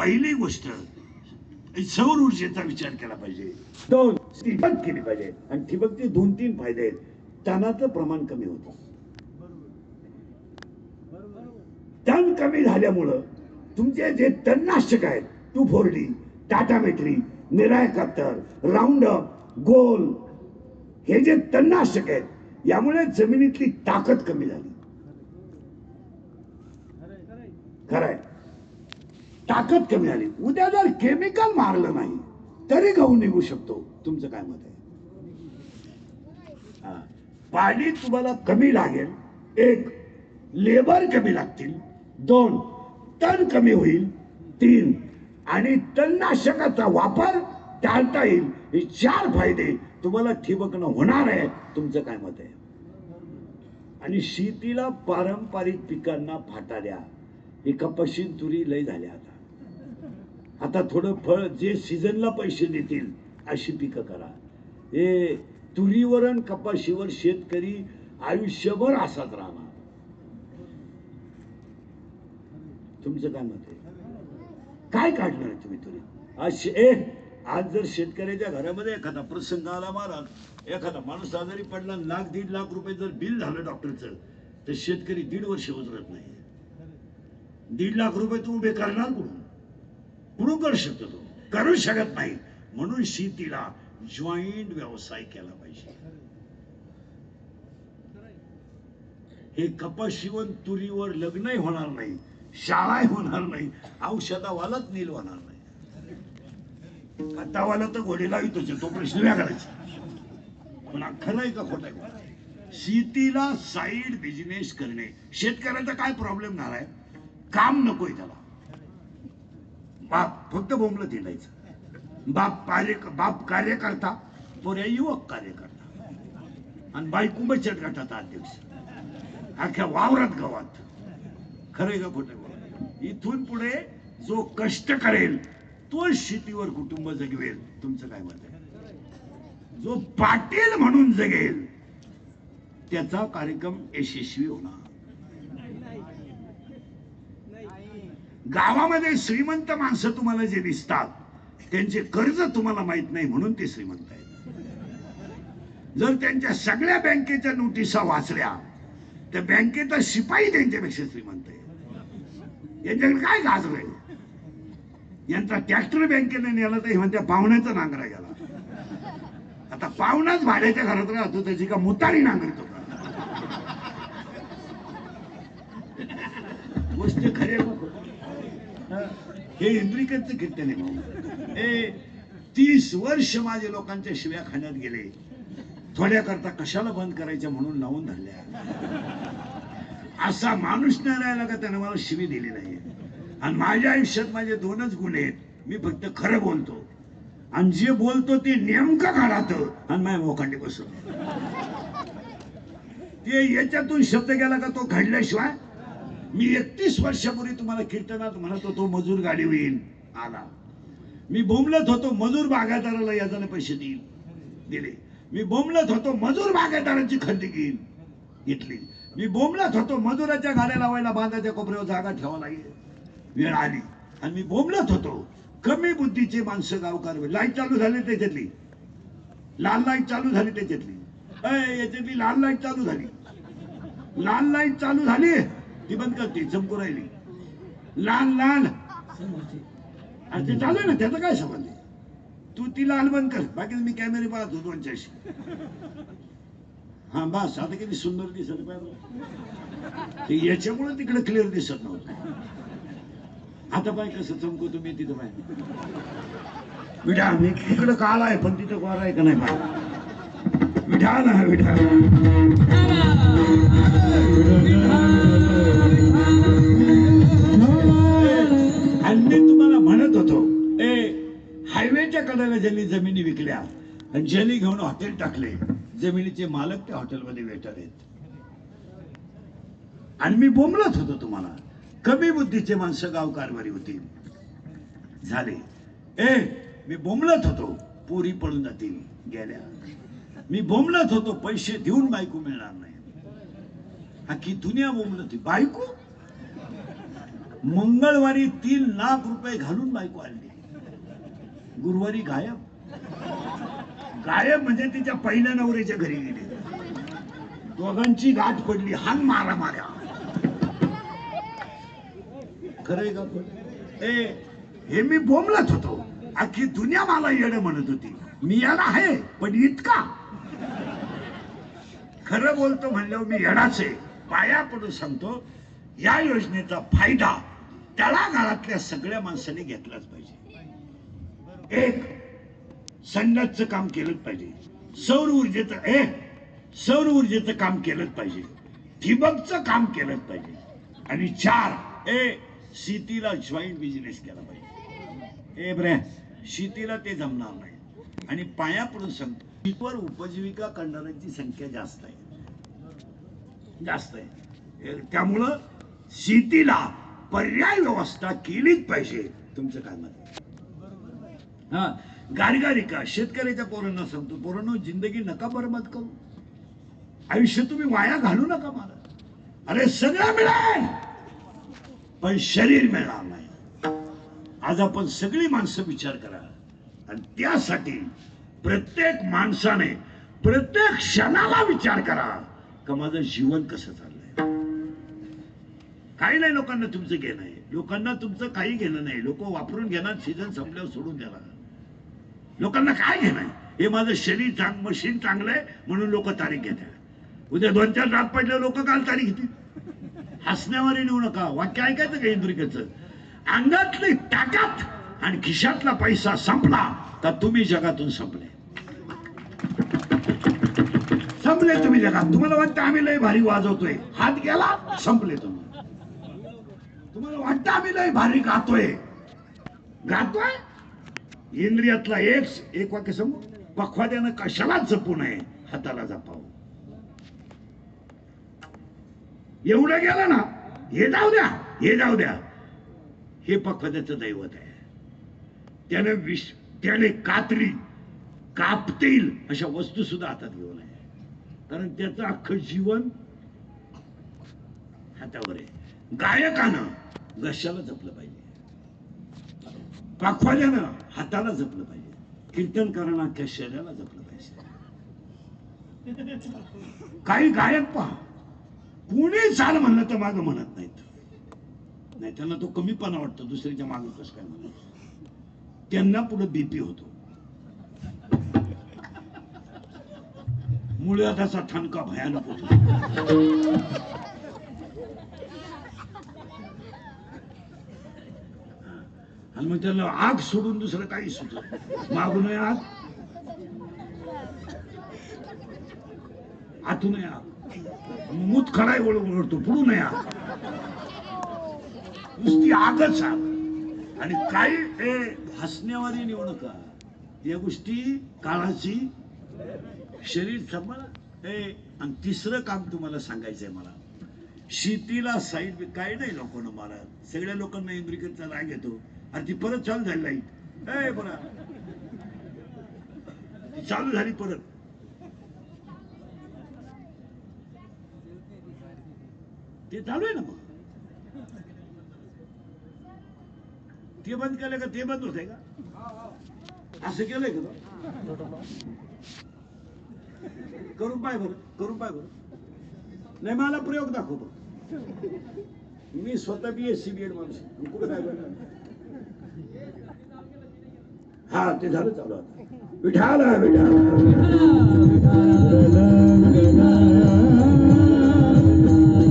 पहिली गोष्ट सौर ऊर्जेचा विचार केला पाहिजे. दोन ठिबक केली पाहिजे. आणि ठिबकचे दोन तीन फायदे आहेत. तणाचं प्रमाण कमी होतं. तण कमी झाल्यामुळं तुमचे जे तणनाशक आहेत two four D Tata Metri निराय Roundup गोल हे जे तणनाशक आहेत यामुळे जमिनीतली ताकद कमी झाली. खरंय. ताकद कमी झाली उद्या जर केमिकल मारलं नाही तरी गहू निघू शकतो. तुमचं काय मत आहे? हा. पाणी तुम्हाला कमी लागेल. एक लेबर कमी लागतील. दोन तण कमी होईल. तीन आणि तणनाशकाचा वापर टाळता येईल. हे चार फायदे तुम्हाला ठिबकणं होणार आहे तुमचं काय मत आहे? आणि शेतीला पारंपरिक पिकांना फाटा द्या. हे कपाशी तुरी लय झाल्या आता. आता थोडं फळ जे सीझनला पैसे देतील अशी पिकं करा. हे तुरीवरण कपाशीवर शेतकरी आयुष्यभर असाच राहणार. तुमचं काय मत आहे? काय काढणार तुम्ही तुरी? आज ए आज जर शेतकऱ्याच्या घरामध्ये एखादा प्रसंग आला महाराज एखादा माणूस आजारी पडला लाख दीड लाख रुपये जर बिल झालं डॉक्टरचं तर शेतकरी दीड वर्ष उजरत नाही. दीड लाख रुपये तू उभे करणार कुठून? कुठून करू शकतो तो. करू शकत नाही. म्हणून शेतीला जॉईंट व्यवसाय केला पाहिजे. हे कपाशिवन तुरीवर लग्नही होणार नाही शाळाही होणार नाही औषधावालाच नील होणार नाही. खतावाला तर घोडे लावितोच तो प्रश्न वेगळाच पण खरं आहे का खोट आहे? शेतीला साईड बिझनेस करणे. शेतकऱ्याचा काय प्रॉब्लेम झालाय? काम नकोय त्याला. बाप फक्त बोंबलं हिंडायचं बाप कार्य बाप कार्यकर्ता पोऱ्या युवक कार्यकर्ता. आणि बायको बचत गटाचा अध्यक्ष. अख्ख्या वावरात गावात. खरंय का खोटे इथून पुढे जो कष्ट करेल तो शेतीवर कुटुंब जगवेल. तुमचं काय मत आहे? जो पाटील म्हणून जगेल त्याचा कार्यक्रम यशस्वी होणार. गावामध्ये श्रीमंत माणसं तुम्हाला जे दिसतात त्यांचे कर्ज तुम्हाला माहीत नाही म्हणून ते श्रीमंत आहेत. जर त्यांच्या सगळ्या बँकेच्या नोटिसा वाचल्या तर बँकेचा शिपाई त्यांच्यापेक्षा श्रीमंत आहे. यांच्याकडे काय गाजलंय यांचा ट्रॅक्टर बँकेने नेला तर हे म्हणत्या पाहुण्याचा नांगरा गेला. आता पाहुणाच भाड्याच्या घरात राहतो त्याची का मुतारी नांगरतो गोष्ट खरे हे इंद्रिकचं कीर्तन आहे हे तीस वर्ष माझे लोकांच्या शिव्या खाण्यात गेले. थोड्या करता कशाला बंद करायच्या म्हणून लावून धरल्या. असा माणूस नाही राहिला का त्याने मला शिवी दिली नाही. आणि माझ्या आयुष्यात माझे दोनच गुण आहेत. मी फक्त खरं बोलतो. आणि जे बोलतो ते नेमकं काढात आणि माझ्या मोखांडी बसतो ते याच्यातून शब्द गेला का तो घडल्याशिवाय मी एकतीस वर्षापूर्वी तुम्हाला कीर्तनात म्हणत होतो मजूर गाडी होईल. आला. मी बोंबलत होतो मजूर बागायदाराला याजाने पैसे देईल. दिले. मी बोंबलत होतो मजूर बागायदारांची खरेदी घेईल. घेतली. मी बोंबलत होतो मजुराच्या गाड्या लावायला बांधाच्या कोपऱ्यावर जागा ठेवा लागेल. वेळ आली. आणि मी बोंबलत होतो कमी बुद्धीचे माणसं गावकार लाइट चालू झाली त्याच्यातली. लाल लाइट चालू झाली त्याच्यातली. अय, याच्यातली लाल लाइट चालू झाली. लाल लाइट चालू झाली. ती बंद करते चमकू राहिली. लाल लाल. आणि ते चालू आहे ना त्याचं काय संबंध आहे? तू ती लाल बंद कर. बाकी मी कॅमेरे पाहत होतो दोनच्याशी. हा बस. आता किती सुंदर दिसत पाहिजे ते याच्यामुळे तिकडे क्लिअर दिसत नव्हतं. आता पाय कसं चमकवतो मी तिथं पाहिजे विठा मी तिकडं काल आहे पण तिथं कोर आहे का नाही पाहिजे विधान ना विधान आणि मी तुम्हाला म्हणत होतो ए हायवेच्या कडेला ज्यांनी जमिनी विकल्या आणि ज्यांनी घेऊन हॉटेल टाकले जमिनीचे मालक त्या हॉटेलमध्ये वेटर आहेत. आणि मी बोंबलत होतो तुम्हाला. कमी बुद्धीचे माणसं गाव कारभारी होती. झाले. ए मी बोंबलत होतो. पुरी पळून जातील गेल्या. मी बोंबलत होतो पैसे देऊन बायको मिळणार नाही. अख्खी दुनिया बोंबलत होती. बायको? मंगळवारी तीन लाख रुपये घालून बायको आणली. गुरुवारी गायब. गायब म्हणजे तिच्या पहिल्या नवऱ्याच्या घरी गेली. दोघांची गाठ पडली हान मारा मारा. खरंय का खोटं? ए हे मी बोंबलत होतो. अख्खी दुनिया मला येणं म्हणत होती. मी याला आहे पण इतका. खरं बोलतो म्हणल्यावर मी येणाच आहे. पाया पडून सांगतो या योजनेचा फायदा तळागाळातल्या सगळ्या माणसांनी घेतलाच पाहिजे. एक संडासचं काम केलंच पाहिजे. सौर ऊर्जेचं ए सौर ऊर्जेचं काम केलंच पाहिजे. ठिबकचं काम केलंच पाहिजे. आणि चार ए शेतीला जॉईंट बिझनेस केला पाहिजे. ए बरे शेतीला ते जमणार नाही. आणि पाया पडून सांगतो शेतीवर उपजीविका करणाऱ्यांची संख्या जास्त आहे. जास्त आहे. त्यामुळं शेतीला पर्याय व्यवस्था केलीच पाहिजे तुमचं काय मत हा गारगारिका शेतकऱ्याच्या पोरांना सांगतो पोरांनो जिंदगी नका बरबाद करू. आयुष्य तुम्ही वाया घालू नका मला. अरे सगळं मिळेल पण शरीर मिळणार नाही. आज आपण सगळी माणसं विचार करा. आणि त्यासाठी प्रत्येक माणसाने प्रत्येक क्षणाला विचार करा. का माझं जीवन कसं चाललंय? काही नाही लोकांना तुमचं घेणं आहे. लोकांना तुमचं काही घेणं नाही. लोक वापरून घेणार सीझन संपल्यावर सोडून देणार. लोकांना काय घेणं हे माझं शरीर चांग मशीन चांगलं आहे म्हणून लोक तारीख घेतात. उद्या दोन चार रात पडले लोक काल तारीख घेतील. हसण्यावर येऊ नका. वाक्य ऐकायचं का इंद्रिकेचं? अंगातली ताकद आणि खिशातला पैसा संपला तर तुम्ही जगातून संपले. संपले तुम्ही जगात. तुम्हाला वाटतं आम्ही लय भारी वाजवतोय. हात गेला संपले तुम्ही तुम्हाला वाटतं आम्ही लय भारी गातोय. गातोय? इंद्रियातला एक एक वाक्य समोर पखवाद्यानं कशाला जपू नये? हाताला जपावं. एवढं गेलं ना हे जाऊ द्या हे जाऊ द्या. हे पखवाद्याचं दैवत आहे. त्याने विष त्याने कात्री कापतील अशा वस्तू सुद्धा हातात घेऊ नये कारण त्याचं अख्खं जीवन हातावर आहे. गायकानं घशाला जपलं पाहिजे. पाखवाल्यानं हाताला जपलं पाहिजे. कीर्तनकारानं अख्ख्या शरीराला जपलं पाहिजे. काही गायक पहा. कोणी चाल म्हणलं तर मागं म्हणत नाहीत. नाही त्यांना तो कमीपणा वाटतो. दुसऱ्याच्या माग कसं काय म्हणत? त्यांना पुढे बीपी होतो. मुळ्याचा ठणका भयानक होतो. आणि मग त्याला आग सोडून दुसरं काही सोडाव मागू नये आग. आतून आग. मूत खडाय ओळखतो नये आग. नुसती आगच आग. आणि काही हे हसण्यावारी निवडका या गोष्टी काळाची शरीर थांबा हे आणि तिसरं काम तुम्हाला सांगायचंय मला. शेतीला साईड काय नाही लोकांना मला सगळ्या लोकांना अमेरिकेचा राग येतो. आणि ती परत चालू झाली लाइट. ए बरा. ती चालू झाली परत. ते चालू आहे ना मग. ते बंद केलं का ते बंद होतंय का? असं केलंय का करून पाय बरं करून पाय बरं नाही मला प्रयोग दाखव बघ. मी स्वतः B S C B Ed माणूस कुठं काय हा ते झालं चालू आता. विठाल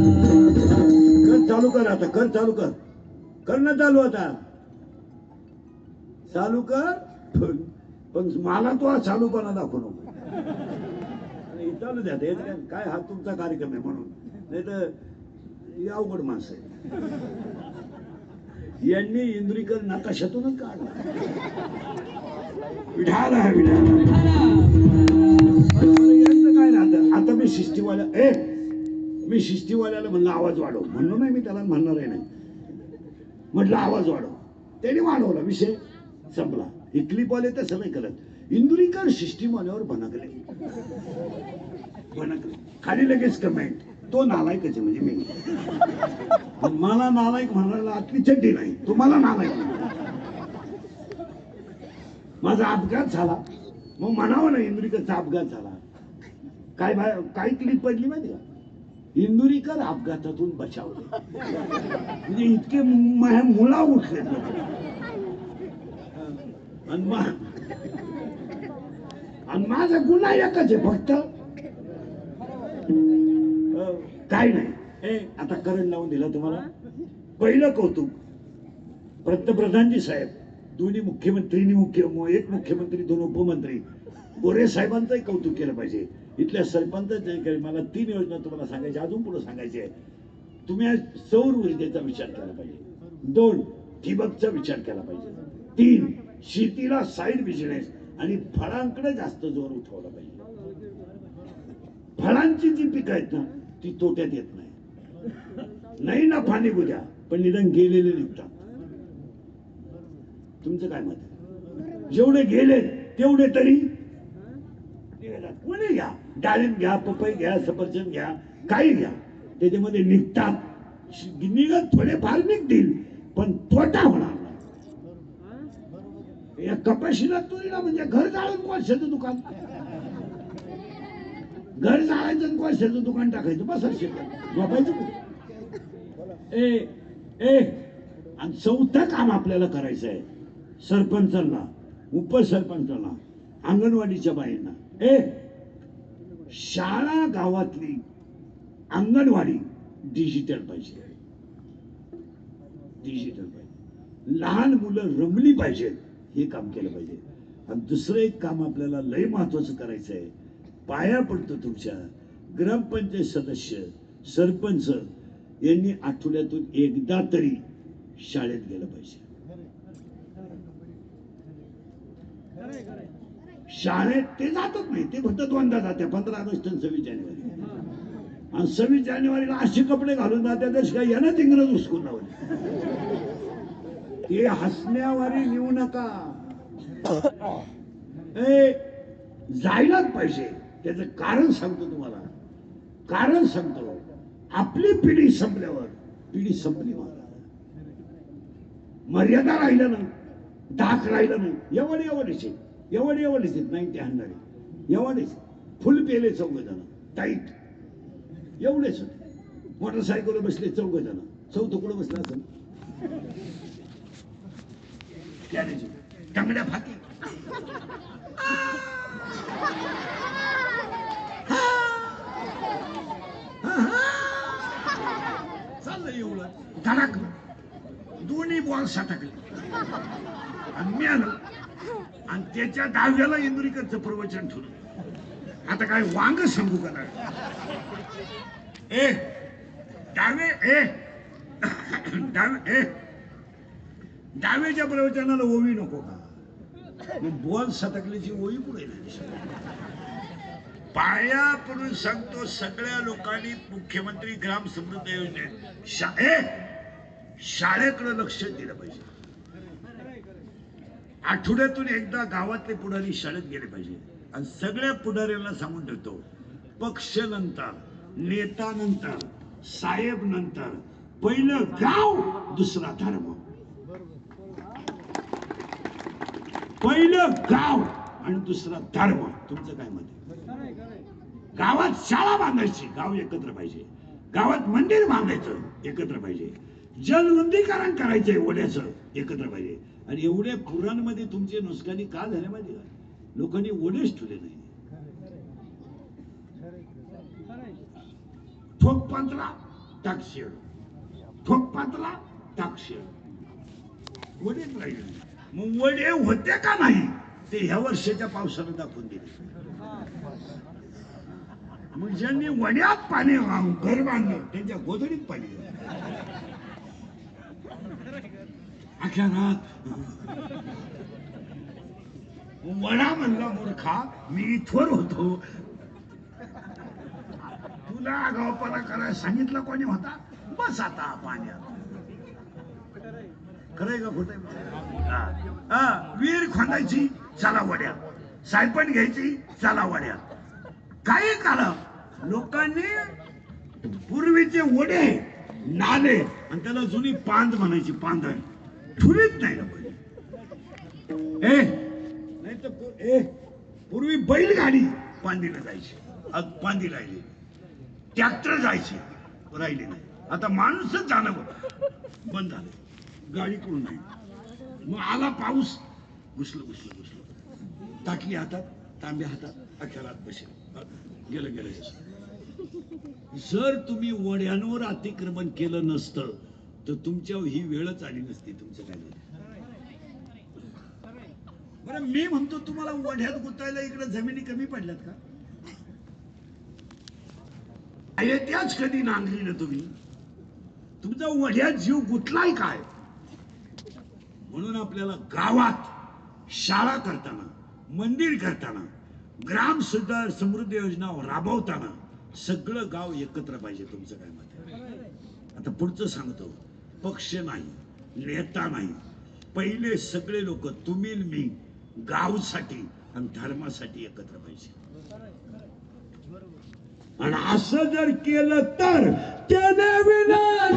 कर चालू कर आता कर चालू कर. कर ना चालू आता. चालू कर. पण- पण मला तो हा चालूपणा दाखवू नको. आणि चालू द्या ते काय काय हा तुमचा कार्यक्रम आहे म्हणून. नाही तर अवघड माणसं आहे यांनी इंद्रिकर नकाशातूनच काढला. विठाला यांचं काय ना आता मी शिस्तीवाल्या ए मी शिस्तीवाल्याला म्हणलं आवाज वाढव. म्हणलो नाही मी त्याला म्हणणार आहे नाही. म्हटलं आवाज वाढव. त्याने वाढवला विषय संपला. ही क्लिपवाले तसं नाही करत. इंदुरीकर सिस्टीमवाल्यावर भनकले भनकले खाली लगेच कमेंट तो नालायकच आहे म्हणजे मी. मला नालायक म्हणायला आतली चड्डी नाही. तुम्हाला नालायक माझा अपघात झाला. मग म्हणावं ना इंदुरीकरचा अपघात झाला. काय बाय काय क्लिप पडली माहिती का? इंदुरीकर अपघातातून बचावले. म्हणजे इतके माझ्या मुला उठले आणि मा- आणि माझा गुन्हा एकच आहे फक्त. काय नाही. आता करंट लावून दिला तुम्हाला. पहिलं कौतुक. पंतप्रधानजी साहेब दोन्ही मुख्यमंत्रीनी मुख्य एक मुख्यमंत्री दोन उपमंत्री. गोरे साहेबांचंही कौतुक केलं पाहिजे. इथल्या सरपंचाचे मला तीन योजना तुम्हाला सांगायच्या अजून पुढे सांगायचे आहे तुम्ही आज सौर ऊर्जेचा विचार केला पाहिजे. दोन ठिबकचा विचार केला पाहिजे. तीन शेतीला साईड बिझनेस आणि फळांकडे जास्त जोर उठवला पाहिजे. फळांची जी पिकं आहेत ना ती तोट्यात येत नाही. नाही ना फानी द्या पण निदान गेलेले निघतात. तुमचं काय मत आहे? जेवढे गेले तेवढे तरी कोणी घ्या? डाळिंब घ्या पपई घ्या सफरचंद घ्या काही घ्या. त्याच्यामध्ये निघतात. निघत निघत थोडेफार निघतील पण तोटा होणार नाही. या कपाशीला तुरीला म्हणजे घर जाळून कोळशाचं दुकान? घर जाळायचं आणि कोळशाचं दुकान टाकायचं? बस झोपायचं ए ए आणि चौथं काम आपल्याला करायचं आहे. सरपंचांना उपसरपंचांना अंगणवाडीच्या बाईंना ए शाळा गावातली अंगणवाडी डिजिटल पाहिजे. डिजिटल पाहिजे. लहान मुलं रमली पाहिजेत. हे काम केलं पाहिजे. आणि दुसरं एक काम आपल्याला लय महत्वाचं करायचं आहे पाया पडतो तुमच्या. ग्रामपंचायत सदस्य सरपंच यांनी आठवड्यातून एकदा तरी शाळेत गेलं पाहिजे. शाळेत ते जातच नाही. ते फक्त दोनदा जाते. पंधरा ऑगस्ट आणि सव्वीस जानेवारी. आणि सव्वीस जानेवारीला असे कपडे घालून जाते तर काय यानं इंग्रज उसकून लावले. ते हसण्यावारी नेऊ नका. ए जायलाच पाहिजे. त्याचं कारण सांगतो तुम्हाला. कारण सांगतो. आपली पिढी संपल्यावर पिढी संपली महाराज मर्यादा राहिलं नाही धाक राहिलं नाही एवढे एवढेचे एवढे एवढेचे नाही ते आणणारे एवढेच फुल पेले चौघ जण. टाईट. एवढेच होते मोटरसायकलवर बसले चौघ जण. चौथं कुठं बसलं असं त्याने टंगड्या फाकी चाललं एवढं धडाक दोन्ही बॉल सटकले आणि मी आलो। आणि त्याच्या दहाव्याला इंदुरीकरचं प्रवचन ठेवलं। आता काय वांग सांगू का ए डावे ए. डावे ए. डाव्याच्या प्रवचनाला ओवी नको का? मग दोन सटकल्याची ओवी पुढे पाया पडून सांगतो सगळ्या लोकांनी मुख्यमंत्री ग्राम समृद्ध योजनेत शाळेकडे लक्ष दिलं पाहिजे. आठवड्यातून एकदा गावातले पुढारी शाळेत गेले पाहिजे. आणि सगळ्या पुढाऱ्यांना सांगून ठेवतो पक्ष नंतर नेता नंतर साहेब नंतर पहिलं गाव दुसरा धर्म. पहिलं गाव आणि दुसरा धर्म. तुमचं काय मत गावात शाळा बांधायची गाव एकत्र पाहिजे. गावात मंदिर बांधायचं एकत्र पाहिजे. जलवृद्धीकरण करायचंय ओढ्याचं एकत्र पाहिजे. आणि एवढ्या पुरांमध्ये तुमचे नुसकानी का झाले माहिती का? लोकांनी ओढेच ठेवले नाही. ठोक पातला टाकशेड ठोक पातला टाक ओढेच राहिले. मग वडे होते का नाही? ते ह्या वर्षाच्या पावसानं दाखवून दिले. मग ज्यांनी वड्यात पाणी घर बांधलं त्यांच्या गोधडीत पाणी गेलं. अख्या रात. वडा म्हणला मूर्खा मी थोर होतो. तुला आगावपणा करायला सांगितलं कोणी होता? बस आता पाण्यात. खरंय का खोट? वीर खोदायची चला वड्या. सायपण घ्यायची चला वड्या. काही काळ लोकांनी पूर्वीचे ओढे नाले आणि त्याला जुनी पांद म्हणायची पांदण ठुरीत नाही ना ए नाही तर ए पूर्वी बैलगाडी पांदीला जायची. आज पांदी राहिली. ट्रॅक्टर जायची राहिली नाही. आता माणूसच जाणं बंद झालं. गाडी करून नाही मग आला पाऊस. घुसलं घुसलं घुसलं. टाकली हातात तांब्या हातात अखेरात बसेल. गेलं गेलं जर तुम्ही वड्यांवर अतिक्रमण केलं नसतं तर तुमच्यावर ही वेळच आली नसती तुमचं काय बरं मी म्हणतो तुम्हाला वढ्यात गुतायला इकडे जमिनी कमी पडल्यात का? त्याच कधी नांदली ना तुम्ही? तुमचा वढ्यात जीव गुतलाय काय? म्हणून आपल्याला गावात शाळा करताना मंदिर करताना ग्राम सुद्धा समृद्धी योजना राबवताना सगळं गाव एकत्र पाहिजे तुमचं काय मत आता पुढचं सांगतो. पक्ष नाही नेता नाही. पहिले सगळे लोक तुम्ही मी गावसाठी आणि धर्मासाठी एकत्र पाहिजे. आणि असं जर केलं तर त्याने विना